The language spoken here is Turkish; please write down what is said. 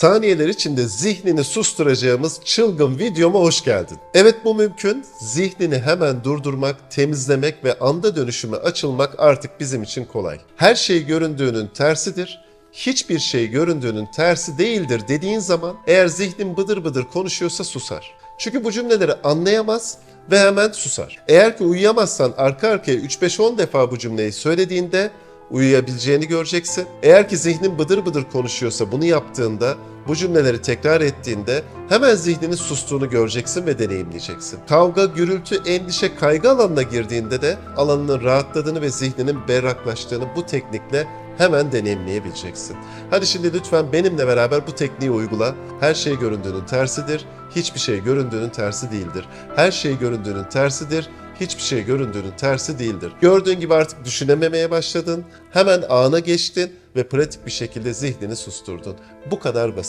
saniyeler içinde zihnini susturacağımız çılgın videoma hoş geldin. Evet bu mümkün. Zihnini hemen durdurmak, temizlemek ve anda dönüşüme açılmak artık bizim için kolay. Her şey göründüğünün tersidir. Hiçbir şey göründüğünün tersi değildir dediğin zaman eğer zihnin bıdır bıdır konuşuyorsa susar. Çünkü bu cümleleri anlayamaz ve hemen susar. Eğer ki uyuyamazsan arka arkaya 3-5-10 defa bu cümleyi söylediğinde uyuyabileceğini göreceksin. Eğer ki zihnin bıdır bıdır konuşuyorsa bunu yaptığında, bu cümleleri tekrar ettiğinde hemen zihninin sustuğunu göreceksin ve deneyimleyeceksin. Kavga, gürültü, endişe, kaygı alanına girdiğinde de alanının rahatladığını ve zihninin berraklaştığını bu teknikle hemen deneyimleyebileceksin. Hadi şimdi lütfen benimle beraber bu tekniği uygula. Her şey göründüğünün tersidir, hiçbir şey göründüğünün tersi değildir. Her şey göründüğünün tersidir, hiçbir şey göründüğünün tersi değildir. Gördüğün gibi artık düşünememeye başladın, hemen ana geçtin ve pratik bir şekilde zihnini susturdun. Bu kadar basit.